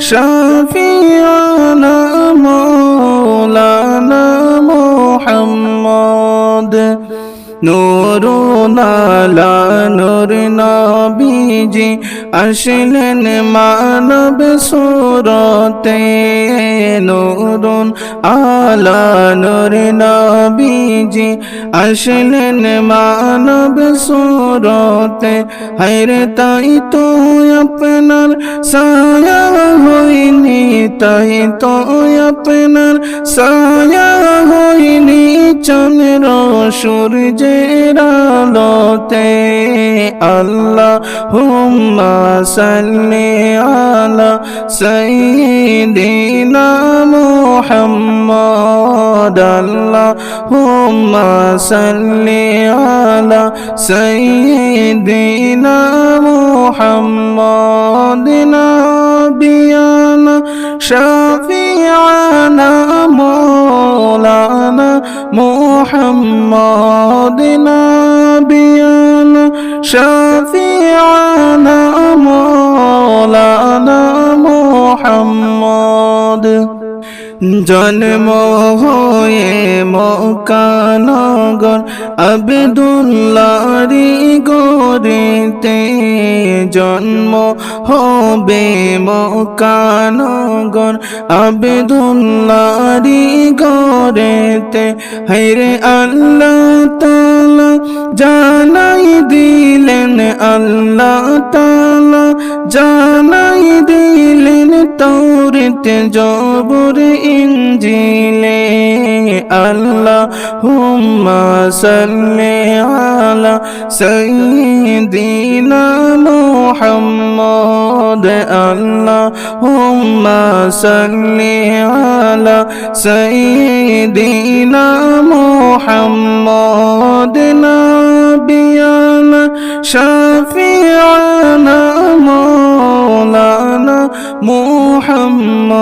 شفيعنا مولانا محمد নূর নালা নূর নবীজি আসলেন মানব সুরতে। নূরুন আলা নূর নবীজি আসলেন মানব সুরতে। হায়রে তাই তো আপনার সায়া হইনি তাই তো আপনার সায়া হইনি চন্দ্র সূর্যের আলোতে আল্লাহ হুম্মা সাল্লি আলা সাইয়্যিদিনা মুহাম্মদ। আল্লাহ হুম্মা সাল্লি আলা সাইয়্যিদিনা মুহাম্মদ। নাবিয়ানা শাফিআনা محمد نبينا شفيعنا مولانا محمد জন্ম হয়ে মকানগর আবদুল্লারি গরিতে জন্ম হবে মকানগর আবদুল্লারি গরেতে হাইরে আল্লাহ তালা জানাই দিলেন, আল্লাহ তালা জানাই দিলেন তৌরিতে জবর ইঞ্জিলে আল্লাহ হুম্মা সাল্লি আলা সাইয়্যিদিনা মুহাম্মদ আল্লাহ হুম্মা সাল্লি আলা সাইয়্যিদিনা মুহাম্মদ নাবিয়ানা محمد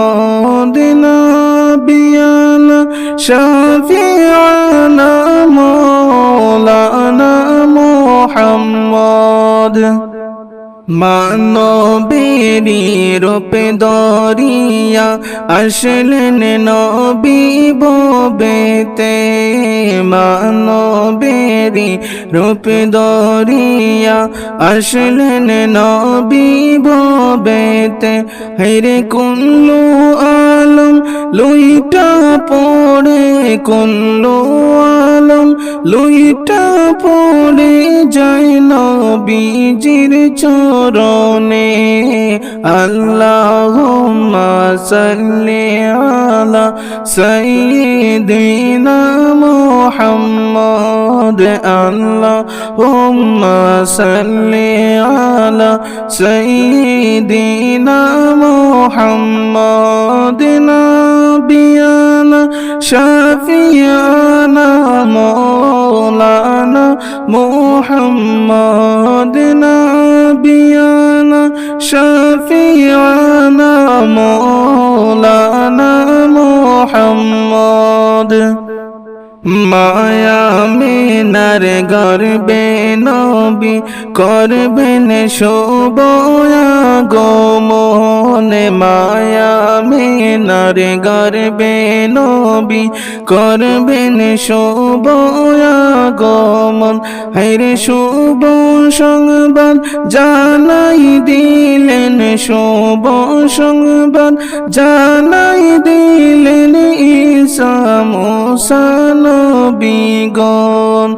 نبينا شفيعنا مولانا محمد. মানবেরি রূপে দরিয়া আসলেন নবী ববেতে। মানবেরি রূপে দরিয়া আসলেন নবী ববেতে। হেরে কুল্লু আলম লুইটা পড়ে, কুল্লু আলম লুইটা পড়ে যায় নবীজির চরণে আল্লাহ সাল্লি আলা সাইয়্যিদিনা মুহাম্মদ আল্লাহ সাল্লি আলা সাইয়্যিদিনা মুহাম্মদ নবিয়ানা শাফিয়ানা محمد نبينا شفيعنا مولانا محمد. মায়া মিনার গর্বে নবী করবেন শোভয়া গমনে মায়া মিনার গর্বে নবী করবেন শোভয়া গমন হাইরে শুভ সংবাদ জানাই দিলেন, শুভ সংবাদ জানাই দিলেন ঈসা মুসান নবীগণ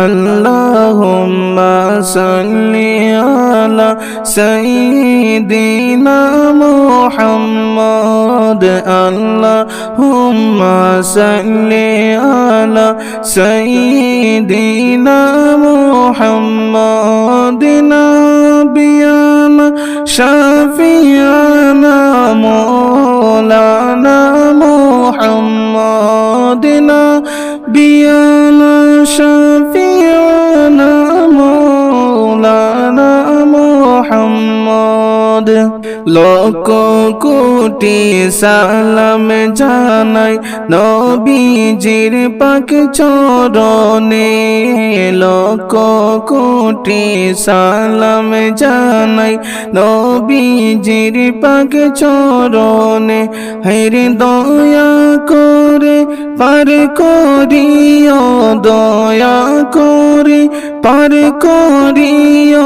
আল্লাহুম্মা সাল্লি আলা সাইয়্যিদিনা মুহাম্মদ আল্লাহুম্মা সাল্লি আলা সাইয়্যিদিনা মুহাম্মদ নাবিয়ানা শাফিয়ানা shall লক কোটি সালাম জানাই নবীজির পাক চরণে। লক কোটি সালাম জানাই নবীজির পাক চরণে। হেরে দয়া করে পার করিও, দয়া করে পার করিও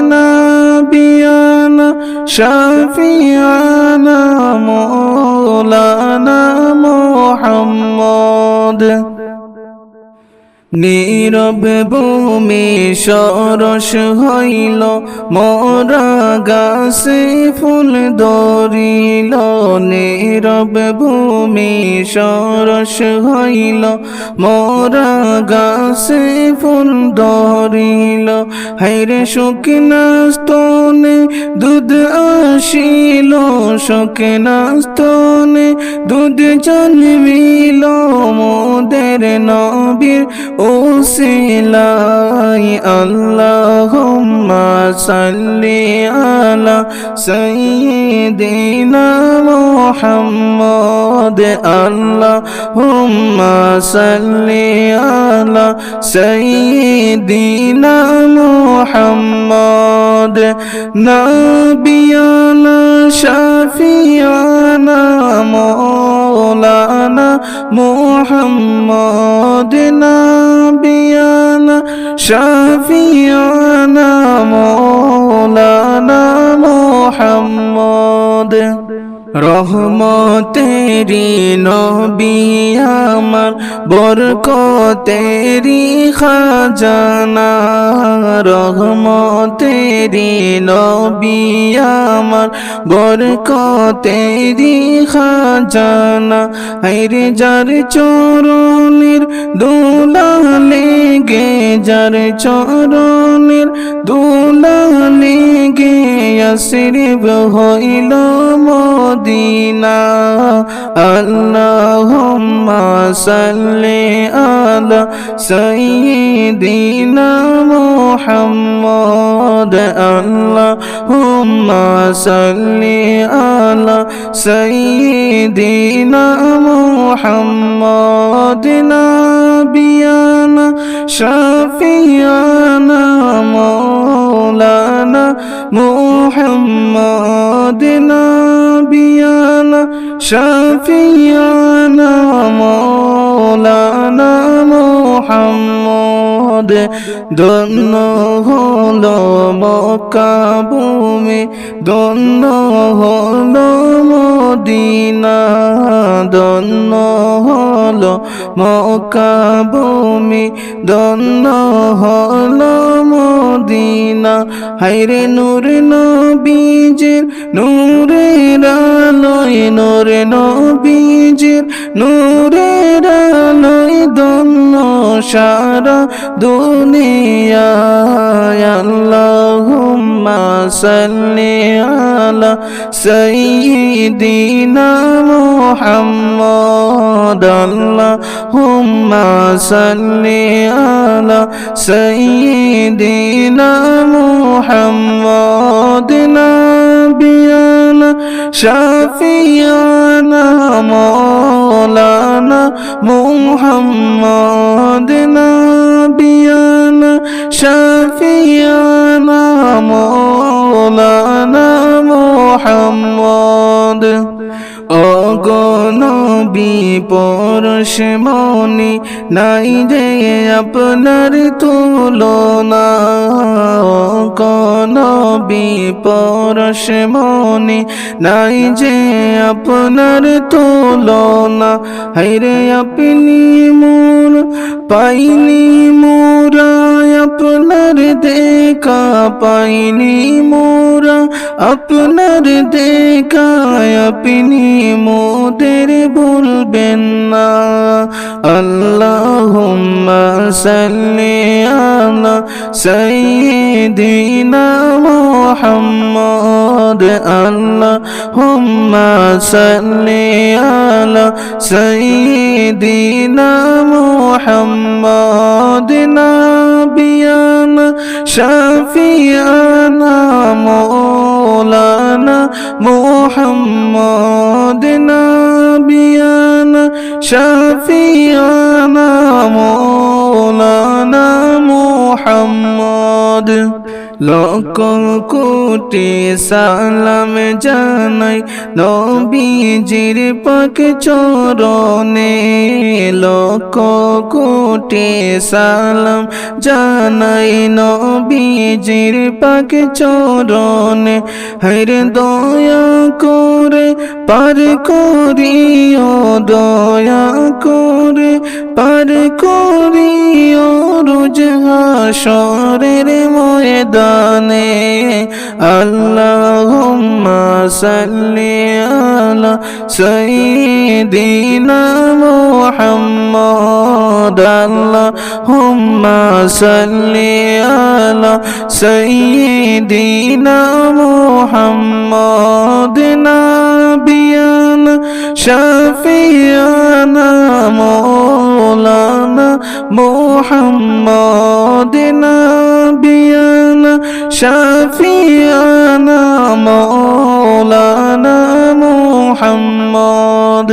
نبينا شفيعنا مولانا محمد. নীরব ভূমি সরস হইল, মোরা গাছে ফুল দরিল নীরব ভূমি সরস হইল, মোরা গাছে ফুল দরিল হাইরে শুকনা স্তনে দুধ আসিল, শুকনা স্তনে দুধ জন্মিল মোদের নবীর ওসিলাই আল্লাহুম্মা সাল্লি আলা সাইয়্যিদিনা মুহাম্মদ আল্লাহুম্মা সাল্লি আলা সাইয়্যিদিনা মুহাম্মদ মোহাম্মদ নবিয়ানা শাফিয়ানা মৌলানা মোহাম্মদ নবিয়ানা শাফিয়ানা মৌলানা মোহাম্মদ রহমতেরি নবী আমার বরকতেরি খাজানা। রহমতেরি নবী আমার বরকতেরি খাজানা। হাইরে যার চরণের দোলা লেগে যার চরণের লেগে আসরিব হইল মদিনা। আল্লাহুম্মা সাল্লি আলা সাইয়্যিদিনা মুহাম্মদ। আল্লাহুম্মা সাল্লি আলা সাইয়্যিদিনা মুহাম্মদ নবিয়ানা শাফিয়ানা মৌলানা মোহাম্মদ নাবিয়ানা শাফিয়ানা মৌলানা মোহাম্মদ পদে ধন্য হল মকা ভূমি, ধন্য হল মদিনা, ধন্য হল মকা ভূমি, ধন্য হল মদিনা। হাইরে নূর নবীজির নূরে আলোয়, নূর নবীজির নূরে আলোয় ধন্য সারা দুনিয়ায় আল্লাহুম্মা সাল্লি আলা সাইয়্যিদিনা মুহাম্মদ। আল্লাহুম্মা সাল্লি আলা সাইয়্যিদিনা شفيعنا مولانا محمد نبينا. شفيعنا مولانا محمد. নবী পরশ মনি, নাই যে আপনার তুলনা। নবী পরশ মনি, নাই যে আপনার তুলনা। হাইরে আপনি মোর, পাইনি মোরা, আপনার দেখা পাইনি মোরা, আপনার দেখা আপনি মোদের বলবেন না আল্লাহুম্মা সাল্লি আলা সাইয়্যিদিনা মুহাম্মদ আল্লাহুম্মা সাল্লি আলা সাইয়্যিদিনা মুহাম্মদ নাবিয়ানা শাফিয়ানা مولانا محمد نبينا شفيعنا مولانا محمد. লক্ষ কোটি সালাম জানাই নবীজির পাক চরণে। লক্ষ কোটি সালাম জানাই নবীজির পাক চরণে। হর দয়া করে পার করিও, দয়া করে পার করিও, রোজ হাসরের ময়দানে আল্লাহুম্মা সাল্লি আলা সাইয়্যিদিনা মুহাম্মদ আল্লাহুম্মা সাল্লি আলা সাইয়্যিদিনা মুহাম্মদ নাবিয়ানা শাফিয়ানা مولانا محمد نبينا شفيعنا مولانا محمد